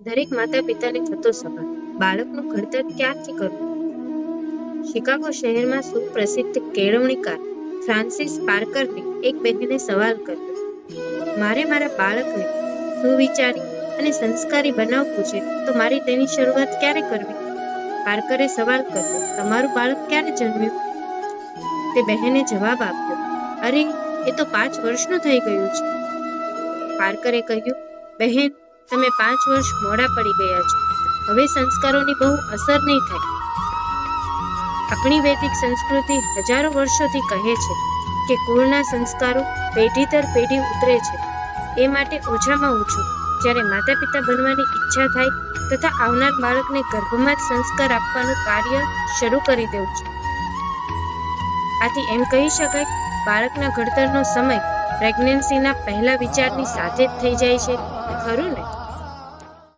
દરેક માતા પિતાને થતો સવાલ, બાળકનું ઘડતર ક્યારથી કરવું? શિકાગો શહેરમાં સુપ્રસિદ્ધ કેળવણીકાર ફ્રાન્સિસ પાર્કરને એક બહેને સવાલ કર્યો, મારે મારા બાળકને સુવિચારી અને સંસ્કારી બનાવવું છે, તો મારે તેની શરૂઆત ક્યારે કરવી? પાર્કરે સવાલ કર્યો, તમારું બાળક ક્યારે જન્મ્યું? તે બહેને જવાબ આપ્યો, અરે, એ તો પાંચ વર્ષનું થઈ ગયું છે. પાર્કરે કહ્યું, બહેન તમે પાંચ વર્ષ મોડા પડી ગયા છો. હવે સંસ્કારોની બહુ અસર નહીં થાય. આપણી વૈદિક સંસ્કૃતિ હજારો વર્ષોથી કહે છે કે કુળના સંસ્કારો પેઢી દર પેઢી ઉતરે છે. એ માટે ઓછામાં ઓછું જ્યારે માતા પિતા બનવાની ઈચ્છા થાય તથા આવનાર બાળકને ગર્ભમાં જ સંસ્કાર આપવાનું કાર્ય શરૂ કરી દેવું છે. આથી એમ કહી શકાય બાળકના ઘડતરનો સમય પ્રેગ્નન્સીના પહેલા વિચારની સાથે જ થઈ જાય છે. ખરું ને?